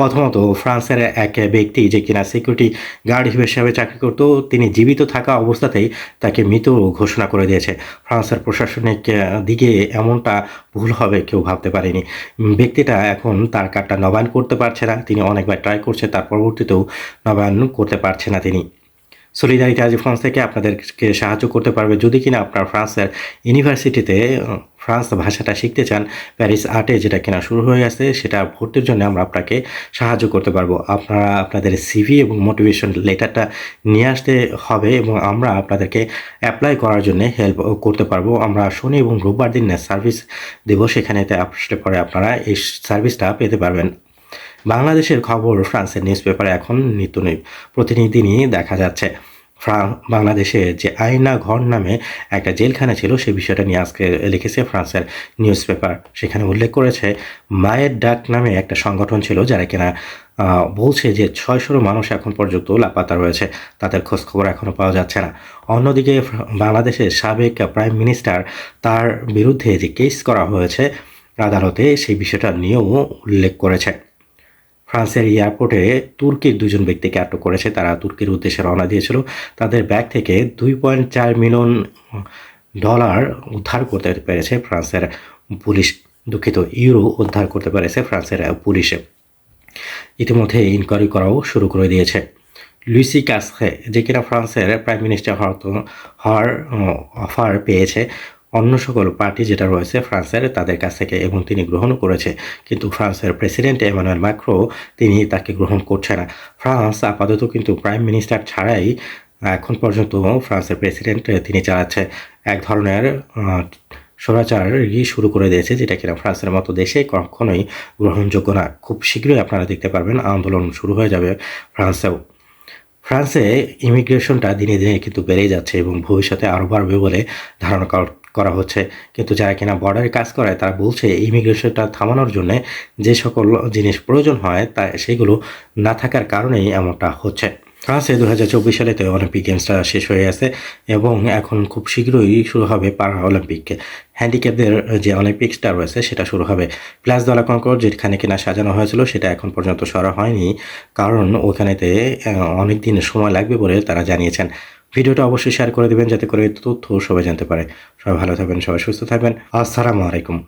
প্রথমত, ফ্রান্সের এক ব্যক্তি যে কিনা সিকিউরিটি গার্ড হিসেবে চাকরি করত, তিনি জীবিত থাকা অবস্থাতেই তাকে মৃত ঘোষণা করে দিয়েছে। ফ্রান্সের প্রশাসনিক দিকে এমনটা ভুল হবে কেউ ভাবতে পারেনি। ব্যক্তিটা এখন তার কার্ডটা নবায়ন করতে পারছে না, তিনি অনেকবার ট্রাই করছে, তার পরবর্তীতেও নবায়ন করতে পারছে না তিনি। সলিদারিটি আজ ফ্রান্স থেকে আপনাদেরকে সাহায্য করতে পারবে। যদি কিনা আপনার ফ্রান্সের ইউনিভার্সিটিতে ফ্রান্স ভাষাটা শিখতে চান, প্যারিস আর্টে যেটা কিনা শুরু হয়ে গেছে, সেটা ভর্তির জন্য আমরা আপনাকে সাহায্য করতে পারব। আপনারা আপনাদের সিভি এবং মোটিভেশন লেটারটা নিয়ে আসতে হবে এবং আমরা আপনাদেরকে অ্যাপ্লাই করার জন্য হেল্প করতে পারব। আমরা শনি এবং রোববার দিন সার্ভিস দেবো, সেখানেতে আসলে পরে আপনারা এই সার্ভিসটা পেতে পারবেন। বাংলাদেশের খবর ফ্রান্সের নিউজ পেপারে এখন নিত্য নৈ- প্রতিনিধিনই দেখা যাচ্ছে বাংলাদেশে যে আয়না ঘর নামে একটা জেলখানা ছিল, সে বিষয়টা নিয়ে আজকে লিখেছে ফ্রান্সের নিউজ পেপার সেখানে উল্লেখ করেছে, মায়ের ডাক নামে একটা সংগঠন ছিল যারা কিনা বলছে যে ছয়শোরও মানুষ এখন পর্যন্ত লাপাতা রয়েছে, তাদের খোঁজখবর এখনও পাওয়া যাচ্ছে না। অন্যদিকে বাংলাদেশের সাবেক প্রাইম মিনিস্টার, তার বিরুদ্ধে যে কেস করা হয়েছে, আদালতে সেই বিষয়টা নিয়েও উল্লেখ করেছে। ফ্রান্সের এয়ারপোর্টে তুর্কির দুজন ব্যক্তিকে আটক করেছে। তারা তুর্কির উদ্দেশ্যে রওনা দিয়েছিল। তাদের ব্যাগ থেকে দুই পয়েন্ট চার মিলিয়ন ডলার উদ্ধার করতে পেরেছে ফ্রান্সের পুলিশ। দুঃখিত ইউরো উদ্ধার করতে পেরেছে ফ্রান্সের পুলিশে। ইতিমধ্যে ইনকোয়ারি করাও শুরু করে দিয়েছে। লুইসি কাসে, যে কিনা ফ্রান্সের প্রাইম মিনিস্টার হওয়ার হওয়ার অফার পেয়েছে অন্য সকল পার্টি যেটা রয়েছে ফ্রান্সের, তাদের কাছ থেকে এবং তিনি গ্রহণও করেছে। কিন্তু ফ্রান্সের প্রেসিডেন্ট এমানুয়েল ম্যাক্রো তিনি তাকে গ্রহণ করছে না। ফ্রান্স আপাতত কিন্তু প্রাইম মিনিস্টার ছাড়াই এখন পর্যন্ত ফ্রান্সের প্রেসিডেন্ট তিনি চালাচ্ছে। এক ধরনের স্বৈরাচারই শুরু করে দিয়েছে যেটা কিনা ফ্রান্সের মতো দেশে কখনোই গ্রহণযোগ্য না। খুব শীঘ্রই আপনারা দেখতে পারবেন আন্দোলন শুরু হয়ে যাবে ফ্রান্সেও। ফ্রান্সে ইমিগ্রেশনটা দিনে দিনে কিন্তু বেড়েই যাচ্ছে এবং ভবিষ্যতে আরও বাড়বে বলে ধারণা কর- হচ্ছে। কিন্তু যারা কিনা বর্ডারে কাজ করে তারা বলছে ইমিগ্রেশনটা থামানোর জন্য যে সকল জিনিস প্রয়োজন হয়, তা সেগুলো না থাকার কারণেই এমনটা হচ্ছে। ফ্রান্সে দু হাজার চব্বিশ সালেতে অলিম্পিক গেমসটা শেষ হয়ে গেছে এবং এখন খুব শীঘ্রই শুরু হবে পারা অলিম্পিক হ্যান্ডিক্যাপদের যে অলিম্পিক্সটা রয়েছে সেটা শুরু হবে। প্লাস দলা কঙ্কর যেখানে কিনা সাজানো হয়েছিল সেটা এখন পর্যন্ত সরা হয়নি। কারণ ওখানেতে অনেক দিন সময় লাগবে বলে তারা জানিয়েছেন। ভিডিওটা অবশ্যই শেয়ার করে দেবেন যাতে করে তথ্য সবাই জানতে পারে। সবাই ভালো থাকবেন, সবাই সুস্থ থাকবেন। আসসালামু আলাইকুম।